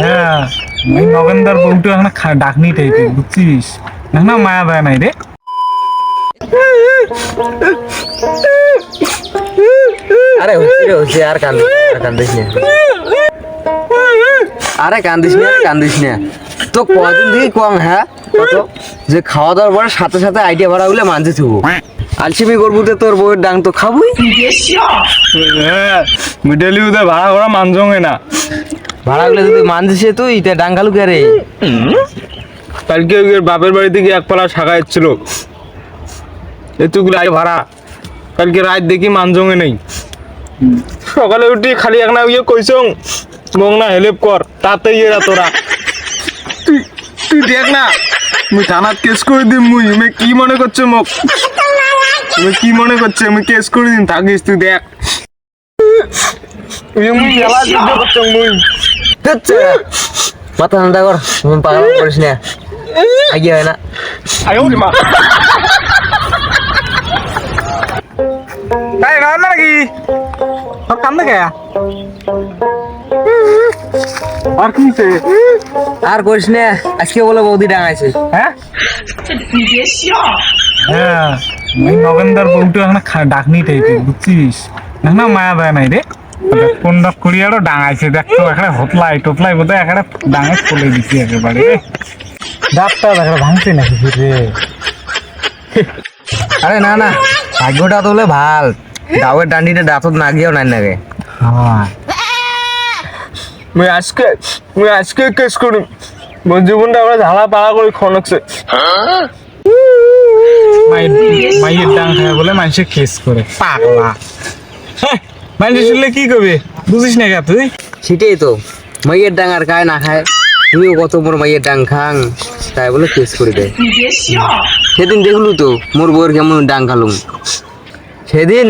হ্যাঁ, নগেন্দার এখন ডাকনি বুঝছিস? না মায়া দেয় নাই রে। আরে হচ্ছে হচ্ছে আর কান্দিস কান্দিস না। আরে কান্দিস না কান্দিস না। তো কদিন থেকে কম হ্যাঁ? যে খাওয়া দাওয়ার পরে সাথে সাথে আইডিয়া ভাড়া গুলো মানতে থুবো আলসিমি করব তো তোর বউয়ের ডাং তো খাবই। হ্যাঁ, মিডেলি উদে ভাড়া করা মানজঙ্গে না। ভাড়া গুলো যদি মানছিস তুই তা ডাং খালু কে রে কালকে ওর বাপের বাড়ি থেকে একপালা শাখা এসেছিল। এতগুলো আয় ভাড়া। কালকে রাত দেখি মানজঙ্গে নেই। সকালে উঠি খালি একনা ইয়ে কইসং মংনা হেল্প কর তাতে ইয়ে রা তোরা। তুই তুই দেখ না মুই থানাত কেস করে দিম মুই কি মনে করছে মোক তুমি কি মনে করছ? আমি কেস করে দিন থাকিস তুই দেখ। মাথা ঠান্ডা কর তুমি পাগল করিস না। আগে হয় না। নাকি আর আর করিস না। আজকে বলে বৌদি ডাঙাইছে। হ্যাঁ? হ্যাঁ। ওই নগেন্দার বউটা এখন খা- ডাকনি টাইপের বুঝছিস? না মায়া দেয় নাই রে। কোন ডাক করিয়ারও ডাঙাইছে দেখ তো এখানে হতলাই টতলাই বোধ হয় এখানে ডাঙাই চলে দিছি একেবারে ডাক্তার এখানে ভাঙছে নাকি রে আরে না না ভাগ্যটা তো হলে ভালো। ডাউয়ের ডান্ডিটা দাঁতত না গিয়েও নাই নাগে। হ্যাঁ। মুই আজকে মুই আজকে কেস করি মোর জীবনটা আমরা ঝালা পালা করে খনকছে মাইয়ের মায়ের ডান খায় বলে মানুষে কেস করে। পাগলা। হ্যাঁ, মানুষ শুনলে কি করবে? বুঝিস না কা তুই? সেটাই তো। মাইয়ের ডাং আর খায় না খায় তুমিও কত মোর মাইয়ের ডাং খাং তাই বলে কেস করে দেয়। সেদিন দেখলু তো মোর বউয়ের কেমন ডাং খালুম। সেদিন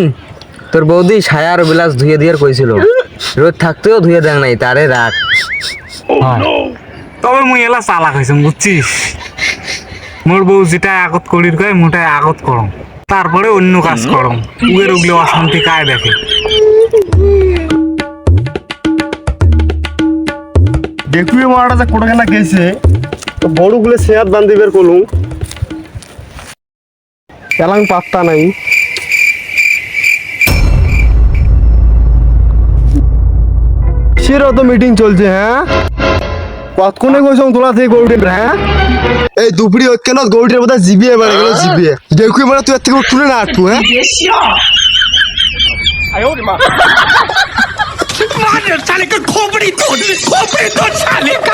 তোর বৌদি সায়ার বিলাস ধুয়ে দিয়ে কইছিল রোদ থাকতেও ধুয়ে দেন নাই তারে রাখ। হ্যাঁ। oh তবে মুই এলা চালাক হয়েছিস বুঝছিস? মোর বউ যেটা আগত করির কয় মোটাই আগত করম তারপরে অন্য কাজ করম উগের উগলে অশান্তি কায় দেখে। দেখুই মারাটা যে কোটা গেছে তো বড়গুলো সেহাত বান্ধিবের কলু পাত্তা নাই। সেরও তো মিটিং চলছে হ্যাঁ? কতক্ষণে কইছম তোলা থেকে গরুটি হ্যাঁ? এই দুপুরি হত কেন গরুটির বোধ জিবিয়ে বেড়ে গেল হ্যাঁ। জিবিয়ে দেখুই মানে তুই এর থেকে উঠুনে না আটু হ্যাঁ? মানে শালিকে খোপড়ি তোর খোপড়ি তোর শালিক?